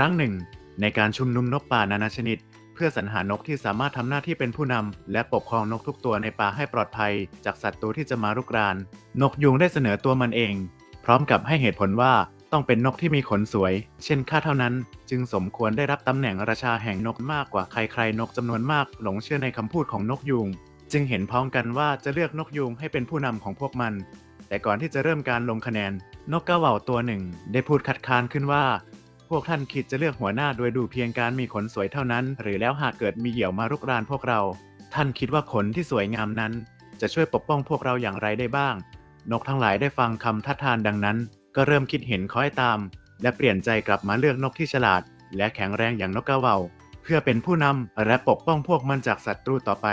รั้งหนึ่ง ในการชุมนุมนกป่านานาชนิด เพื่อสรรหานกที่สามารถทำหน้าที่เป็นผู้นำและปกครองนกทุกตัวในป่าให้ปลอดภัย จากศัตรูที่จะมารุกราน นกยูงได้เสนอตัวมันเอง พร้อมกับให้เหตุผลว่าต้องเป็นนกที่มีขนสวย เช่นข้าเท่านั้น จึงสมควรได้รับตำแหน่งราชาแห่งนกมากกว่าใครๆนกจำนวนมากหลงเชื่อในคำพูดของนกยูงจึงเห็นพ้องกันว่าจะเลือกนกยูงให้เป็นผู้นำของพวกมัน แต่ก่อนที่จะเริ่มการลงคะแนน นกกระเหว่าตัวหนึ่ง ได้พูดคัดค้านขึ้นว่า พวกท่านคิดจะเลือกหัวหน้าโดยดูเพียงการมีขนสวยเท่านั้น หรือแล้วหากเกิดมีเหยี่ยวมารุกรานพวกเรา ท่านคิดว่าขนที่สวยงามนั้น จะช่วยปกป้องพวกเราอย่างไรได้บ้าง นกทั้งหลายได้ฟังคำทัดทานดังนั้น ก็เริ่มคิดเห็นคอยตาม และเปลี่ยนใจกลับมาเลือกนกที่ฉลาด และแข็งแรงอย่างนกกระเว่าเพื่อเป็นผู้นำและปกป้องพวกมันจากศัตรูต่อไป